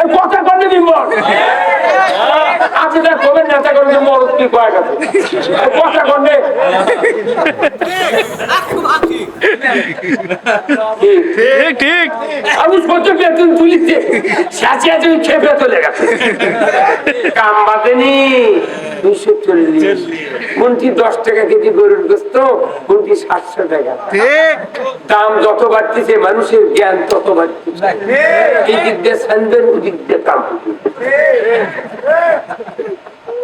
এই কথা করলে বিম্বর আপনি যা কবেন নেতা কি কয়েক আছে কথা করলে ঠিক ঠিক। আমি সহ্য বেতন তুলিতে সাঁচিয়া তুমি খেপে চলে গেছে। কাম বাঁধেনি দুইশো চল্লিশ। কোনটি দশ টাকা কেজি গরুর গোস্ত কোনটি সাতশো টাকা। দাম যত বাড়তেছে মানুষের জ্ঞান তত বাড়তেছে। এই দিক দিয়ে সানবেন ওই দিয়ে কাম।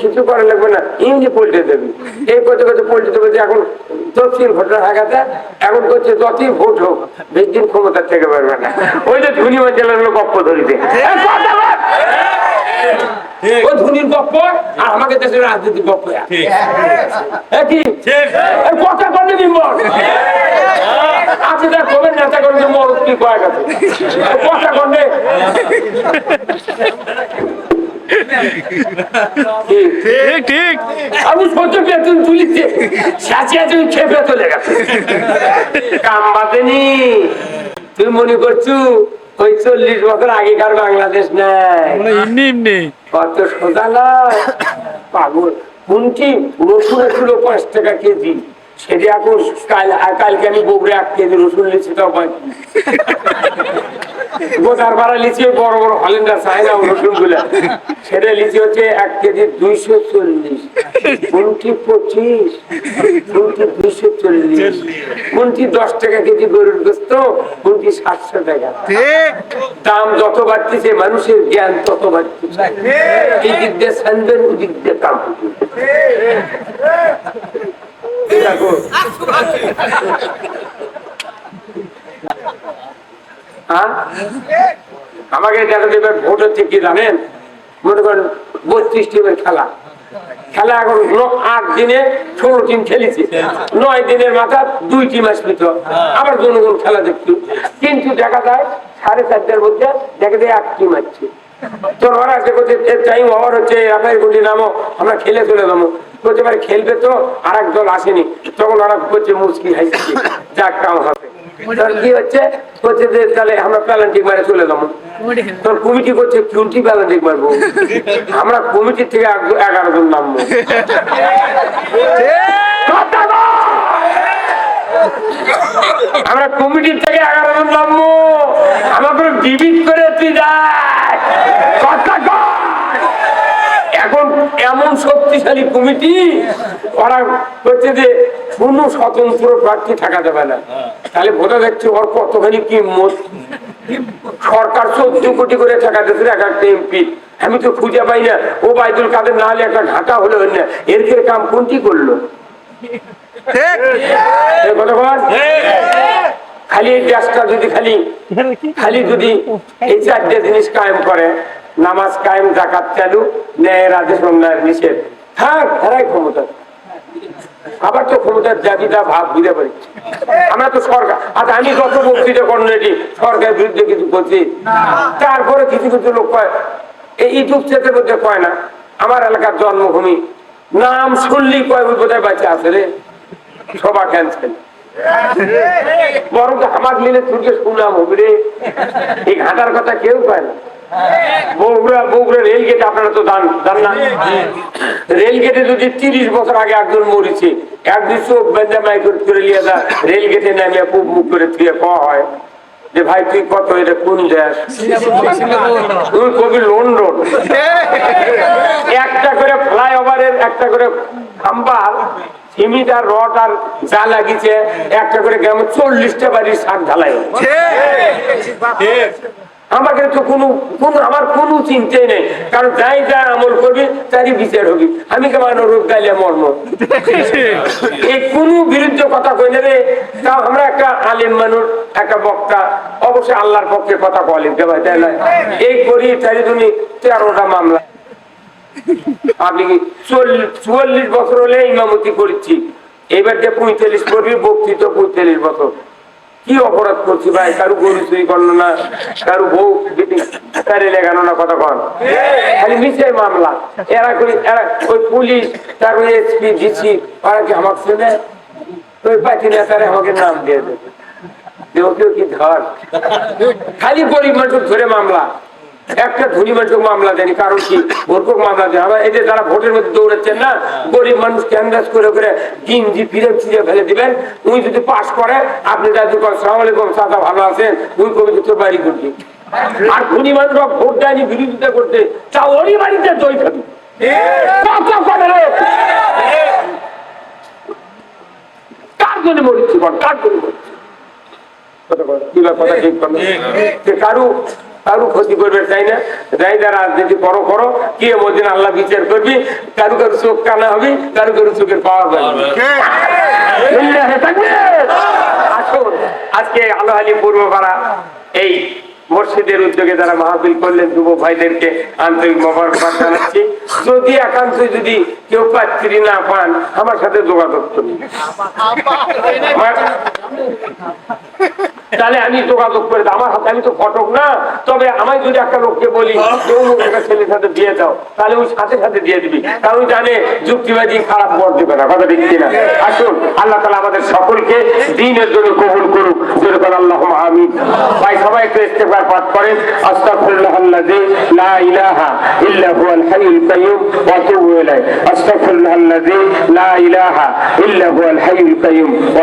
কিছু করা লাগবে না। ইংলি পল্টে দেবে। এই করতে করতে পল্টে দেবে এখন হয়ে এখন করছে যতই ভোট হোক, বেশ দিন ক্ষমতা থেকে পারবে না। ওই যে ধনী জেলার লোক গপ্প ধরিতে! ওই ধনীর গপ্প আর আমাকে দেশের রাজনীতি গপ্প এ। কি? এই কথা করলে আপনি যা কবেন নেতা করবে মরদ কি কয়েক আছে কথা করলে? ঠিক ঠিক। আমি সহ্য বেতন তুলিতে সাঁচিয়া তুমি খেপে চলে গেছে। কাম বাঁধেনি তুমি মনে করছ ওই চল্লিশ বছর আগেকার বাংলাদেশ নাই। এমনি কত সোজা পাগল। কোনটি? রসুন ছিল পাঁচ টাকা কেজি। সেটা এখন কাল কালকে আমি বগুড়ে এক কেজি রসুন নিচ্ছি তো গোদার লিচি বড় বড় হলেন্ডার রসুনগুলা সেটা লিচি হচ্ছে এক কেজি দুইশো চল্লিশ। কোনটি পঁচিশ কোনটি দুইশো চল্লিশ কোনটি দশ টাকা কেজি গরুর গোস্ত কোনটি সাতশো টাকা। দাম যত বাড়তেছে মানুষের জ্ঞান তত বাড়তেছে। এই দিক দিয়ে দিয়ে কাম। হ্যাঁ? আমাকে দেখা দেবে ভোট হচ্ছে কি জানেন? মনে করেন বত্রিশ টিমের খেলা। নামো, আমরা খেলে চলে যাব। বলছে খেলবে তো আর এক দল আসেনি। তখন ওরা বলছে, মুশকিল হাইছে যাক, কাম হবে। কি হচ্ছে? হচ্ছে যে, তাহলে আমরা প্যালান্টিক মারে চলে যাব। তোর কমিটি করছে ফিউটি প্যালান্টিক মারবো। আমরা কমিটি থেকে এগারো জন নামবো। আমরা কমিটির থেকে এগারো জন নামবো। আমাকে ডিবিট করে তুই কথা এখন এমন শক্তিশালী কমিটি, ওরা হচ্ছে যে কোনো স্বতন্ত্র প্রার্থী থাকা যাবে না। তাহলে বোঝা যাচ্ছে ওর কতখানি কি মত সরকার চোদ্দ কোটি করে টাকা এক একটা এমপি। আমি তো খুঁজে পাই না। ও বাইদুল কাদের না হলে একটা ঘাটা হলো না। এর ফের কাম কোনটি করল? খালি এই দেশটা যদি খালি খালি যদি এই চারটে জিনিস কায়েম করে নামাজ কায়েম জাকাত চালু ন্যায়ের আদেশ অন্যায়ের নিষেধ। থাক তারাই ক্ষমতা। আবার তো ক্ষমতার জাতিটা ভাব বুঝতে পারি। আমরা তো সরকার আর আমি যত বক্তৃতা সরকারের বিরুদ্ধে কিছু বলছি? তারপরে কিছু কিছু লোক কয় এই ইউটিউব চ্যানেলের মধ্যে কয় না আমার এলাকার জন্মভূমি। নাম শুনলেই কয় বোধহয় বাচ্চা আছে রে। সভা ক্যান্সেল বরং আমার নিলে তুলকে শুনলাম হবে রে। এই ঘাটার কথা কেউ পায় না। বগুড়া বগুড়া রেল আপনারা তো জান জান না? রেল যদি তিরিশ বছর আগে একজন মরেছে একদিন চোখ বেঁধে করে নিয়ে যা রেল গেটে নামে মুখ করে থুয়ে হয়। যে ভাই তুই কত এটা কোন দেশ? তুই কবি লন্ডন। একটা করে ফ্লাইওভারের একটা করে খাম্বার সিমিট রড আর যা একটা করে গ্রামে চল্লিশটা বাড়ির শাক ঢালাই আমাকে তো কোনো কোনো আমার কোনো চিন্তাই নেই। কারণ যাই যা আমল করবি তারই বিচার হবি। আমি কেমন রোগ গাইলে মর্ম এই কোনো বিরুদ্ধে কথা কই না রে তাও আমরা একটা আলেম মানুষ একটা বক্তা অবশ্যই আল্লাহর পক্ষে কথা বলেন কে ভাই তাই না? এই করি তাই তুমি তেরোটা মামলা। বছর হলে ইমামতি করছি? এবার যে পঁয়তাল্লিশ করবি বক্তৃতা পঁয়তাল্লিশ বছর। কি অপরাধ করছি ভাই? গরু চুরি করল না বউ লেগানো না কথা কন। খালি মিশে মামলা। এরা করি এরা ওই পুলিশ, তার ওই এসপি, ডিসি, ওরা কি আমার ছেলে ওই নেতারে আমাকে নাম দিয়ে দেবে। কি ধর? খালি গরিব মানুষ ধরে মামলা। একটা ধনী মানুষ মামলা দেয়নি। কারণ কি? ওরকম মামলা দেয় আমার এই যে যারা ভোটের মধ্যে দৌড়াচ্ছেন না গরিব মানুষ ক্যান্ডাস করে করে গিঞ্জি ফিরে ফিরে ফেলে দিবেন। উনি যদি পাস করে আপনি যাদের সালাম আলাইকুম সাদা ভালো আছেন উনি কবি তোর বাড়ি করবি। আর ধনী মানুষরা ভোট দেয়নি বিরোধিতা করতে। তা ওরই বাড়িতে দই খাবি করে জন্য মরিচ্ছি কার জন্য মরিচ্ছি? কথা কথা ঠিক বল। কারু কারু ক্ষতি করবে তাই না? যাই যা রাজনীতি করো করো। কি মদিন আল্লাহ বিচার করবি? কারু কারু চোখ কানা হবি কারু কারু চোখের পাওয়ার আসুন আজকে আলো আলী পূর্বপাড়া এই মসজিদের উদ্যোগে যারা মাহফিল করলেন যুব ভাইদেরকে আন্তরিক মোবারকবাদ জানাচ্ছি। যদি একান্ত যদি কেউ পাত্রী না পান আমার সাথে যোগাযোগ করুন। আমার- তাহলে আমি যোগাযোগ করে। আমার হাতে আমি তো ফটক না। তবে আমায় যদি একটা লোককে বলি যে একটা ছেলের সাথে দিয়ে দাও। তাহলে ওই সাথে সাথে দিয়ে দিবি। কারণ জানে যুক্তিবাদী খারাপ বর দিবে না। কথা ঠিক কিনা? আসুন আল্লাহ তালা আমাদের সকলকে দিনের জন্য কবুল করুক। যেরকম আল্লাহ আমি ভাই সবাই একটু ইস্তেফার পাঠ করেন। লা ইলাহা ইল্লা হুয়াল হাইয়ুল কাইয়্যুম ওয়া আতুবু ইলাইহি। আস্তাগফিরুল্লাহ আল্লাযী লা ইলাহা ইল্লা হুয়াল হাইয়ুল কাইয়্যুম ওয়া